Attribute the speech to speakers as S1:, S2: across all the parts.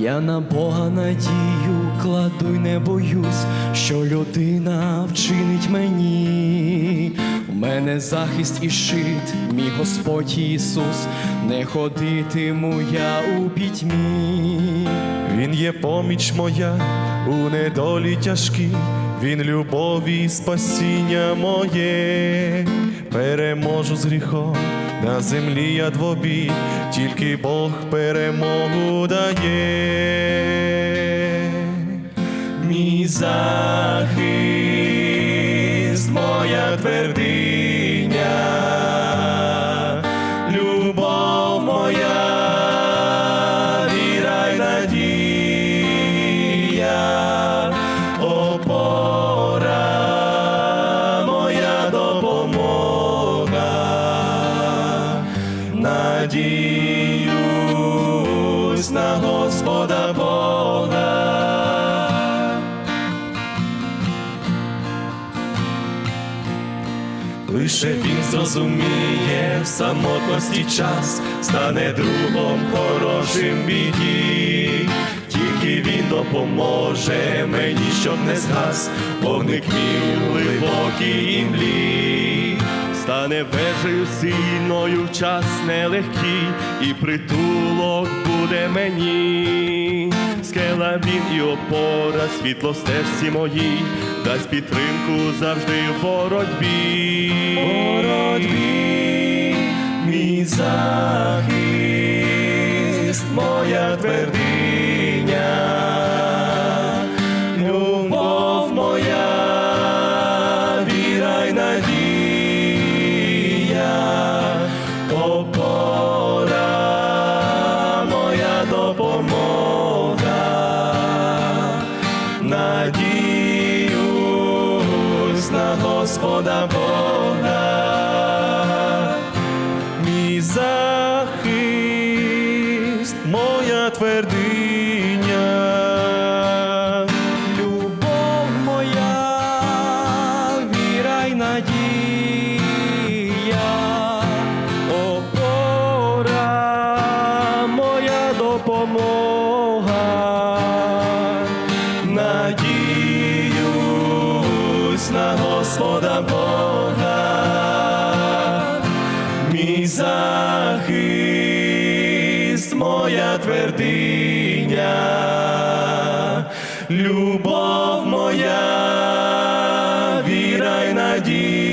S1: Я на Бога надію кладу й не боюсь, що людина вчинить мені. У мене захист і щит, мій Господь Ісус, не ходитиму я у пітьмі.
S2: Він є поміч моя у недолі тяжкій, він любові спасіння моє, переможу з гріхом на землі я двобій, тільки Бог перемогу дає. Мій захист, моя твердиня, любов моя, надіюсь на Господа Бога. Лише він зрозуміє в самотності час, стане другом хорошим біді, тільки він допоможе мені, щоб не згас, вогник мій у глибокій імлі. Стане вежею сильною в час нелегкий, і притулок буде мені. Скела він і опора, світло стежці моїй, дасть підтримку завжди в боротьбі. Боротьбі, мій захист, моя твердиня, надіюсь на Господа Бога, мій захист, моя твердиня. Надіюсь на Господа Бога, мій захист, моя твердиня, любов моя, віра й надія,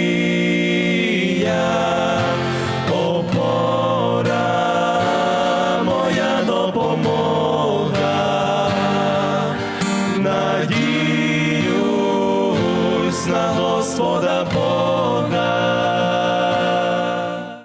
S2: Надіюсь на Господа Бога.